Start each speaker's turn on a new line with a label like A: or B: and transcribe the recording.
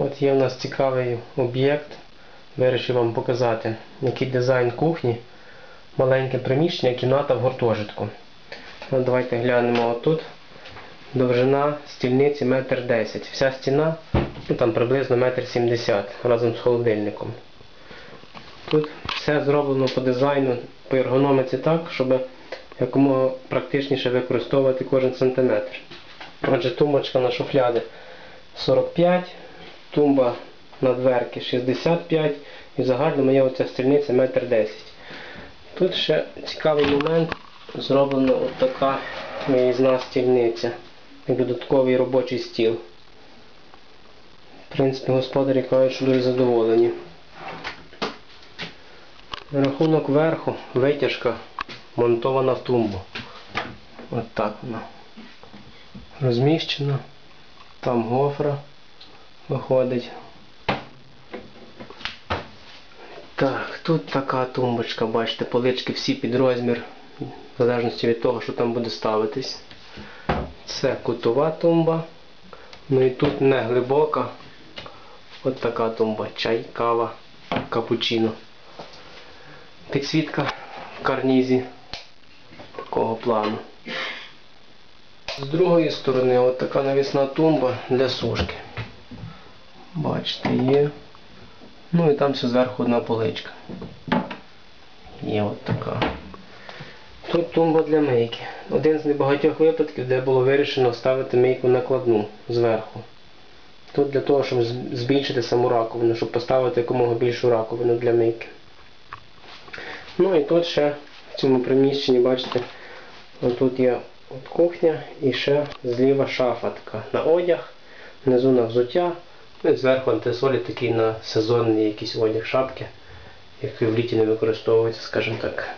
A: От є у нас цікавий об'єкт. Вирішив вам показати, який дизайн кухні. Маленьке приміщення, кімната в гуртожитку. От давайте глянемо отут. Довжина стільниці 1,10 м. Вся стіна ну, там приблизно 1,70 м разом з холодильником. Тут все зроблено по дизайну, по ергономіці так, щоб якомога практичніше використовувати кожен сантиметр. Отже, тумбочка на шуфляди 45, тумба на дверки 65 і загально моя оця стільниця 1,10 м. Тут ще цікавий момент, зроблена от така виїзна стільниця і додатковий робочий стіл. В принципі, господарі кажуть, що дуже задоволені. Рахунок верху витяжка монтована в тумбу. От так вона. Розміщена. Там гофра виходить. Так, тут така тумбочка, бачите, полички всі під розмір, в залежності від того, що там буде ставитись. Це кутова тумба. Ну і тут не глибока. От така тумба. Чай, кава, капучино. Підсвітка в карнізі такого плану. З другої сторони от така навісна тумба для сушки. Бачите, є. Ну і там все зверху одна поличка. Є от така. Тут тумба для мийки. Один з небагатьох випадків, де було вирішено ставити мийку накладну зверху. Тут для того, щоб збільшити саму раковину, щоб поставити якомога більшу раковину для мийки. Ну і тут ще в цьому приміщенні, бачите, тут є от кухня і ще зліва шафа така на одяг, внизу на взуття, ну і зверху антисолі такий на сезонний якийсь одяг шапки, який в літі не використовується, скажімо так.